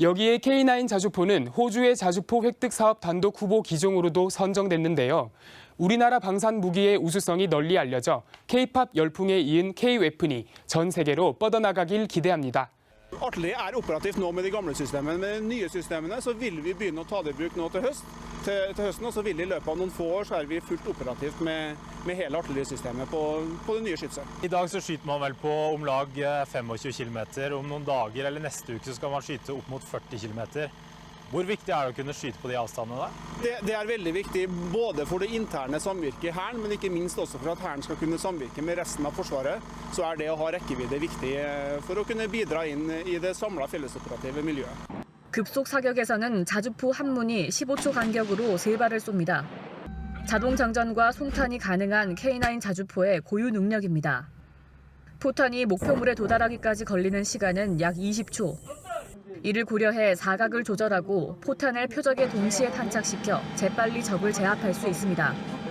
여기에 K9 자주포는 호주의 자주포 획득 사업 단독 후보 기종으로도 선정됐는데요. 우리나라 방산 무기의 우수성이 널리 알려져 K-팝 열풍에 이은 K-웨픈이 전 세계로 뻗어나가길 기대합니다. Er. Til, til høsten og så vil i løpet av noen få år så er vi fullt operativt med, med hele artillerisystemet på, på det nye skytset. I dag så skyter man vel på om lag eh, 25 km. Om noen dager eller neste uke så skal man skyte opp mot 40 km. Hvor viktig er det å kunne skyte på de avstandene? der? Det, det er veldig viktig både for det interne samvirket i Hæren, men ikke minst også for at Hæren skal kunne samvirke med resten av Forsvaret. Så er det å ha rekkevidde viktig eh, for å kunne bidra inn i det samla fellesoperative miljøet. 급속 사격에서는 자주포 한 문이 15초 간격으로 세 발을 쏩니다. 자동 장전과 송탄이 가능한 K9 자주포의 고유 능력입니다. 포탄이 목표물에 도달하기까지 걸리는 시간은 약 20초. 이를 고려해 사각을 조절하고 포탄을 표적에 동시에 탄착시켜 재빨리 적을 제압할 수 있습니다.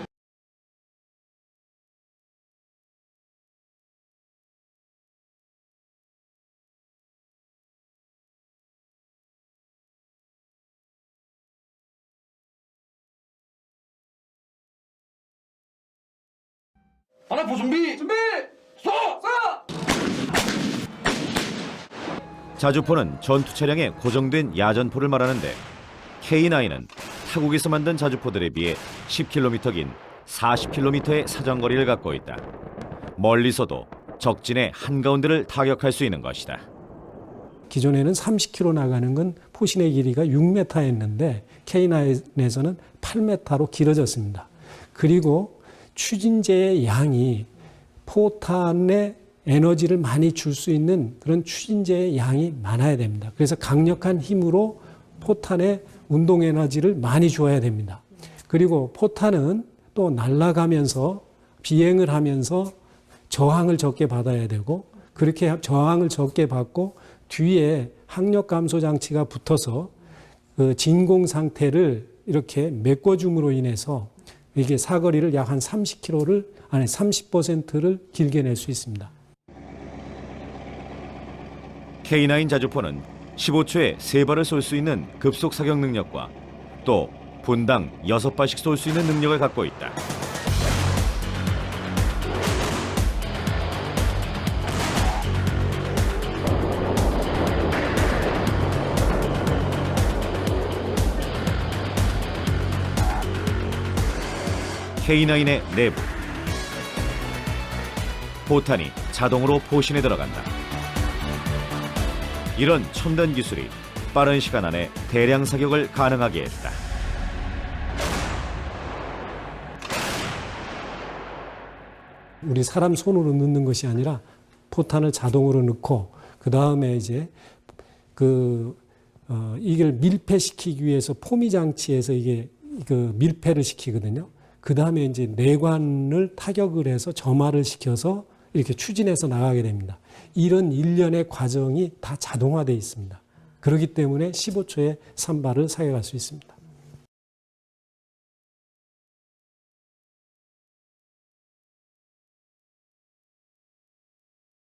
하나 보준비 준비 쏘! 쏘! 자주포는 전투 차량에 고정된 야전포를 말하는데 K9은 타국에서 만든 자주포들에 비해 10km 긴 40km의 사정거리를 갖고 있다. 멀리서도 적진의 한가운데를 타격할 수 있는 것이다. 기존에는 30km 나가는 건 포신의 길이가 6m였는데 K9에서는 8m로 길어졌습니다. 그리고 추진제의 양이 포탄의 에너지를 많이 줄 수 있는 그런 추진제의 양이 많아야 됩니다. 그래서 강력한 힘으로 포탄의 운동 에너지를 많이 줘야 됩니다. 그리고 포탄은 또 날아가면서 비행을 하면서 저항을 적게 받아야 되고 그렇게 저항을 적게 받고 뒤에 항력 감소 장치가 붙어서 그 진공 상태를 이렇게 메꿔줌으로 인해서 이게 사거리를 약 한 30km를 아니 30%를 길게 낼 수 있습니다. K9 자주포는 15초에 3발을 쏠 수 있는 급속 사격 능력과 또 분당 6발씩 쏠 수 있는 능력을 갖고 있다. K9의 내부 포탄이 자동으로 포신에 들어간다. 이런 첨단 기술이 빠른 시간 안에 대량 사격을 가능하게 했다. 우리 사람 손으로 넣는 것이 아니라 포탄을 자동으로 넣고 그 다음에 이제 그 어, 이걸 밀폐시키기 위해서 포미 장치에서 이게 그 밀폐를 시키거든요. 그 다음에 이제 내관을 타격을 해서 점화를 시켜서 이렇게 추진해서 나가게 됩니다. 이런 일련의 과정이 다 자동화되어 있습니다. 그렇기 때문에 15초에 3발을 사격할 수 있습니다.